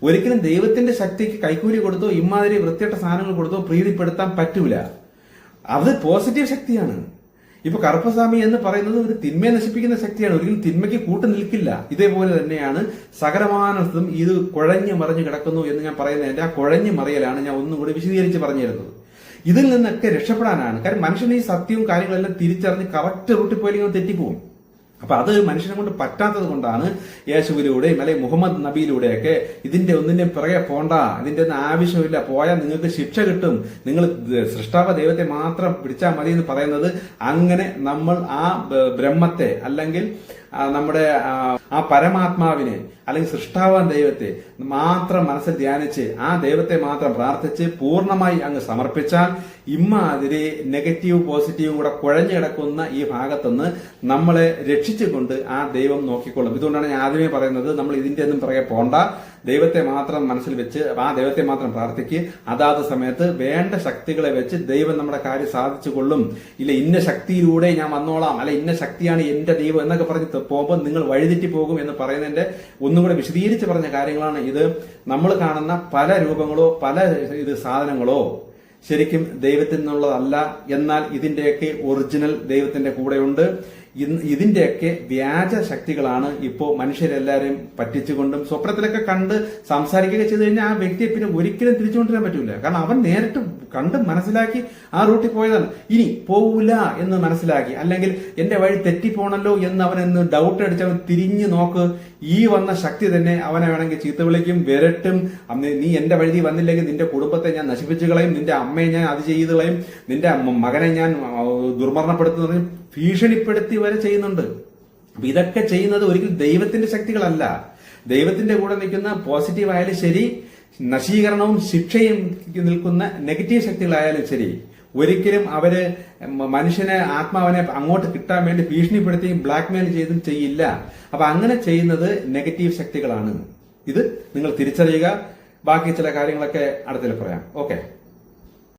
S1: ഒരിക്കലും ദൈവത്തിന്റെ ശക്തിക്ക് കൈക്കൂലി കൊടുത്തോ ഇമാതിരി വൃത്തിയട്ട സാധനങ്ങൾ കൊടുത്തോ പ്രീതിപ്പെടുത്താൻ പറ്റൂല. അത് പോസിറ്റീവ് ശക്തിയാണ്. ഇപ്പൊ കറുപ്പസ്വാമി എന്ന് പറയുന്നത് ഒരു തിന്മയെ നശിപ്പിക്കുന്ന ശക്തിയാണ്. ഒരിക്കലും തിന്മയ്ക്ക് കൂട്ടു നിൽക്കില്ല. ഇതേപോലെ തന്നെയാണ് സകലമാനത്തും ഇത് കുഴഞ്ഞു മറിഞ്ഞു കിടക്കുന്നു എന്ന് ഞാൻ പറയുന്നതിന്റെ ആ കുഴഞ്ഞു മറിയലാണ് ഞാൻ ഒന്നും കൂടി വിശദീകരിച്ച് പറഞ്ഞിരുന്നത് ഇതിൽ നിന്നൊക്കെ രക്ഷപ്പെടാനാണ്. കാരണം മനുഷ്യൻ ഈ സത്യവും കാര്യങ്ങളെല്ലാം തിരിച്ചറിഞ്ഞ് കറക്റ്റ് റൂട്ടിൽ പോയില്ലെങ്കിൽ തെറ്റിപ്പോവും. അപ്പൊ അത് മനുഷ്യനെ കൊണ്ട് പറ്റാത്തത് കൊണ്ടാണ് യേശുവിലൂടെയും അല്ലെങ്കിൽ മുഹമ്മദ് നബിയിലൂടെയൊക്കെ ഇതിന്റെ ഒന്നിന്റെയും പിറകെ പോണ്ട ഇതിന്റെ ഒന്നും ആവശ്യമില്ല പോയാൽ നിങ്ങൾക്ക് ശിക്ഷ കിട്ടും. നിങ്ങൾ സൃഷ്ടാവ ദൈവത്തെ മാത്രം പിടിച്ചാൽ മതി എന്ന് പറയുന്നത് അങ്ങനെ നമ്മൾ ആ ബ്രഹ്മത്തെ അല്ലെങ്കിൽ നമ്മുടെ ആ, പരമാത്മാവിനെ അല്ലെങ്കിൽ സൃഷ്ടാവാൻ ദൈവത്തെ മാത്രം മനസ്സിൽ ധ്യാനിച്ച് ആ ദൈവത്തെ മാത്രം പ്രാർത്ഥിച്ച് പൂർണമായി അങ്ങ് സമർപ്പിച്ചാൽ ഇമ്മാതിരി നെഗറ്റീവ് പോസിറ്റീവ് കൂടെ കുഴഞ്ഞു കിടക്കുന്ന ഈ ഭാഗത്തുനിന്ന് നമ്മളെ രക്ഷിച്ചുകൊണ്ട് ആ ദൈവം നോക്കിക്കൊള്ളും. ഇതുകൊണ്ടാണ് ഞാൻ ആദ്യമേ പറയുന്നത് നമ്മൾ ഇതിന്റെ ഒന്നും പിറകെ പോണ്ട. ദൈവത്തെ മാത്രം മനസ്സിൽ വെച്ച് ആ ദൈവത്തെ മാത്രം പ്രാർത്ഥിക്ക്. അതാത് സമയത്ത് വേണ്ട ശക്തികളെ വെച്ച് ദൈവം നമ്മുടെ കാര്യം സാധിച്ചു കൊള്ളും ഇല്ല ഇന്ന ശക്തിയിലൂടെ ഞാൻ വന്നോളാം അല്ല ഇന്ന ശക്തിയാണ് എന്റെ ദൈവം എന്നൊക്കെ പറഞ്ഞ് പോകുമ്പോൾ നിങ്ങൾ വഴിതെറ്റി പോകും എന്ന് പറയുന്നതിന്റെ ഒന്നും കൂടെ വിശദീകരിച്ച് പറഞ്ഞ കാര്യങ്ങളാണ് ഇത്. നമ്മൾ കാണുന്ന പല രൂപങ്ങളോ പല ഇത് സാധനങ്ങളോ ശരിക്കും ദൈവത്തിൽ നിന്നുള്ളതല്ല. എന്നാൽ ഇതിന്റെയൊക്കെ ഒറിജിനൽ ദൈവത്തിന്റെ കൂടെയുണ്ട്. ഇതിന്റെയൊക്കെ വ്യാജ ശക്തികളാണ് ഇപ്പോൾ മനുഷ്യരെല്ലാവരെയും പറ്റിച്ചുകൊണ്ടും സ്വപ്നത്തിലൊക്കെ കണ്ട് സംസാരിക്കുകയൊക്കെ ചെയ്തു കഴിഞ്ഞാൽ ആ വ്യക്തിയെ പിന്നെ ഒരിക്കലും തിരിച്ചുകൊണ്ടിരാൻ പറ്റൂല. കാരണം അവൻ നേരിട്ട് കണ്ട് മനസ്സിലാക്കി ആ റൂട്ടിൽ പോയതാണ്. ഇനി പോവില്ല എന്ന് മനസ്സിലാക്കി അല്ലെങ്കിൽ എന്റെ വഴി തെറ്റിപ്പോണല്ലോ എന്ന് അവൻ എന്ന് ഡൗട്ട് അടിച്ച് അവൻ തിരിഞ്ഞു നോക്ക്. ഈ വന്ന ശക്തി തന്നെ അവനെ വേണമെങ്കിൽ ചീത്ത വിളിക്കും വിരട്ടും. നീ എന്റെ വഴി വന്നില്ലെങ്കിൽ നിന്റെ കുടുംബത്തെ ഞാൻ നശിപ്പിച്ചു കളയും നിന്റെ അമ്മയെ ഞാൻ അത് ചെയ്തു കളയും നിന്റെ മകനെ ഞാൻ ദുർമരണപ്പെടുത്തുന്നതും ഭീഷണിപ്പെടുത്തി വരെ ചെയ്യുന്നുണ്ട്. അപ്പൊ ഇതൊക്കെ ചെയ്യുന്നത് ഒരിക്കലും ദൈവത്തിന്റെ ശക്തികളല്ല. ദൈവത്തിന്റെ കൂടെ നിൽക്കുന്ന പോസിറ്റീവ് ആയാലും ശരി നശീകരണവും ശിക്ഷയും നിൽക്കുന്ന നെഗറ്റീവ് ശക്തികളായാലും ശരി ഒരിക്കലും അവർ മനുഷ്യനെ ആത്മാവിനെ അങ്ങോട്ട് കിട്ടാൻ വേണ്ടി ഭീഷണിപ്പെടുത്തിയും ബ്ലാക്ക്മെയിൽ ചെയ്തും ചെയ്യില്ല. അപ്പൊ അങ്ങനെ ചെയ്യുന്നത് നെഗറ്റീവ് ശക്തികളാണ്. ഇത് നിങ്ങൾ തിരിച്ചറിയുക. ബാക്കി ചില കാര്യങ്ങളൊക്കെ അടുത്തിൽ പറയാം. ഓക്കെ